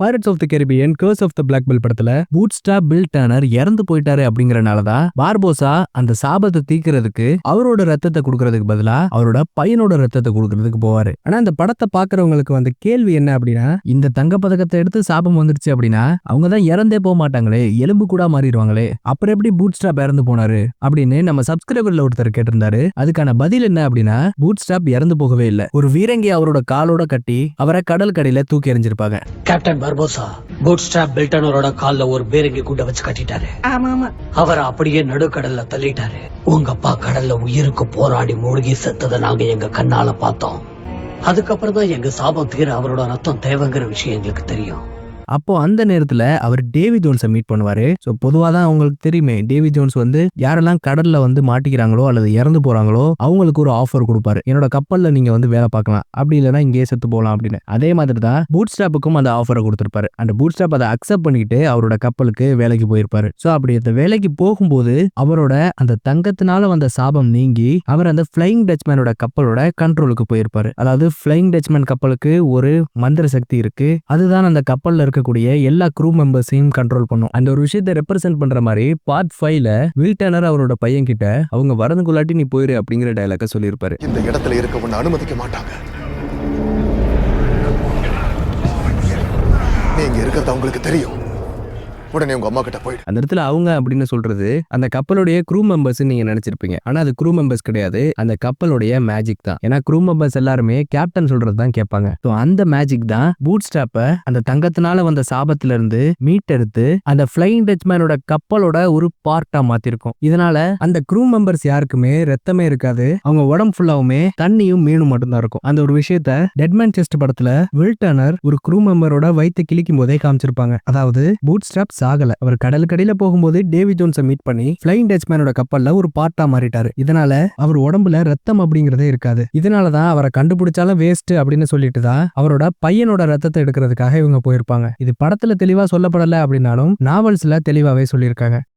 Pirates of the Caribbean curse of the black pearl படத்துல bootstrap bill Turner இறந்து போயிட்டாரு அப்படிங்கறனாலதான் Barbosa அந்த சாபத்தை தீக்கிறதுக்கு அவரோட ரத்தத்தை கொடுக்கறதுக்கு பதிலா அவரோட பையனோட ரத்தத்தை கொடுக்கறதுக்கு போவாரு. ஆனா அந்த படத்தை பாக்குறவங்களுக்கு வந்து கேள்வி என்ன அப்படின்னா இந்த தங்க பதக்கத்தை எடுத்து சாபம் வந்துருச்சு அப்படின்னா அவங்க தான் இறந்தே போக மாட்டாங்களே எலும்பு கூட மாறிடுவாங்களே அப்புறம் எப்படி பூட் ஸ்டாப் இறந்து போனாரு அப்படின்னு நம்ம சப்ஸ்கிரைபர்ல ஒருத்தர் கேட்டிருந்தாரு. அதுக்கான பதில் என்ன அப்படின்னா பூட் ஸ்டாப் இறந்து போகவே இல்லை. ஒரு வீரங்கி அவரோட காலோட கட்டி அவரை கடல் கடையில தூக்கி எறிஞ்சிருப்பாங்க. கேப்டன் பர்போசா பூட் ஸ்ட்ராப் பெல்டனரோட கால்ல ஒரு பேரங்கி குண்ட வச்சு கட்டிட்டாரு. ஆமா ஆமா அவரை அப்படியே நடுக்கடல்ல தள்ளிட்டாரு. உங்க அப்பா கடல்ல உயிருக்கு போராடி மூழ்கி செத்ததை நாங்க எங்க கண்ணால பார்த்தோம். அதுக்கப்புறம் தான் எங்க சாபம் தீர அவரோட ரத்தம் தேவைங்கிற விஷயம் எங்களுக்கு தெரியும். அப்போ அந்த நேரத்துல அவர் டேவி ஜோன்ஸை மீட் பண்ணுவாரு. ஸோ பொதுவாக தான் அவங்களுக்கு தெரியுமே டேவி ஜோன்ஸ் வந்து யாரெல்லாம் கடல்ல வந்து மாட்டிக்கிறாங்களோ அல்லது இறந்து போறாங்களோ அவங்களுக்கு ஒரு ஆஃபர் கொடுப்பாரு. என்னோட கப்பல்ல நீங்க வந்து வேலை பார்க்கலாம். அப்படி இல்லைன்னா இங்கேயே செத்து போகலாம் அப்படின்னு. அதே மாதிரி தான் பூட் ஸ்டாப்புக்கும் அந்த ஆஃபரை கொடுத்துருப்பாரு. அந்த பூட் ஸ்டாப் அதை அக்செப்ட் பண்ணிக்கிட்டு அவரோட கப்பலுக்கு வேலைக்கு போயிருப்பாரு. ஸோ அப்படி அந்த வேலைக்கு போகும்போது அவரோட அந்த தங்கத்தினால வந்த சாபம் நீங்கி அவர் அந்த ஃபிளைங் டச்மேனோட கப்பலோட கண்ட்ரோலுக்கு போயிருப்பாரு. அதாவது ஃபிளைங் டச்மேன் கப்பலுக்கு ஒரு மந்திர சக்தி இருக்கு. அதுதான் அந்த கப்பல்ல இருக்கக்கூடிய எல்லா க்ரூ மெம்பர்ஸையும் கண்ட்ரோல் பண்ணும். அந்த ஒரு விஷயத்தை ரெப்ரசென்ட் பண்ற மாதிரி பார்ட் ஃபைவ்ல வில்டனர் அவரோட பையன் கிட்ட அவங்க வரதுக்குள்ளாட்டி நீ போயிரு அப்படிங்கிற டைலாக சொல்லியிருப்பாரு. இந்த இடத்துல இருக்க ஒன்று அனுமதிக்க மாட்டாங்க. நீங்க இருக்கிறது அவங்களுக்கு தெரியும். உடனே உங்க அம்மா கிட்ட போயிடு. அந்த இடத்துல அவங்க அப்படின்னு சொல்றது அந்த கப்பலுடைய க்ரூ மெம்பர்ஸ் நீங்க நினைச்சிருப்பீங்க. ஆனா அது க்ரூ மெம்பர்ஸ் கிடையாது. அந்த கப்பலுடைய மேஜிக் தான். ஏன்னா க்ரூ மெம்பர்ஸ் எல்லாருமே கேப்டன் சொல்றது தான் கேட்பாங்க. ஸோ அந்த மேஜிக் தான் பூட் ஸ்டாப்பை அந்த தங்கத்தினால வந்த சாபத்துல இருந்து மீட்டெடுத்து அந்த ஃபிளைங் டச்மேனோட கப்பலோட ஒரு பார்ட்டா மாத்திருக்கும். இதனால அந்த க்ரூ மெம்பர்ஸ் யாருக்குமே ரத்தமே இருக்காது. அவங்க உடம்பு ஃபுல்லாவுமே தண்ணியும் மீனும் மட்டும்தான் இருக்கும். அந்த ஒரு விஷயத்த டெட்மேன் செஸ்ட் படத்துல வில்டனர் ஒரு க்ரூ மெம்பரோட வயிற்று கிழிக்கும் போதே காமிச்சிருப்பாங்க. அதாவது பூட் ஸ்டாப் சாகல. அவர் கடலுக்கடியில போகும்போது டேவி ஜோன்ஸை மீட் பண்ணி ஃபிளைங் டச்மேனோட கப்பல்ல ஒரு பார்ட்டா மாறிட்டாரு. இதனால அவர் உடம்புல ரத்தம் அப்படிங்கறதே இருக்காது. இதனால தான் அவரை கண்டுபிடிச்சாலும் வேஸ்ட் அப்படின்னு சொல்லிட்டு தான் அவரோட பையனோட ரத்தத்தை எடுக்கிறதுக்காக இவங்க போயிருப்பாங்க. இது படத்துல தெளிவா சொல்லப்படல அப்படின்னாலும் நாவல்ஸ்ல தெளிவாவே சொல்லியிருக்காங்க.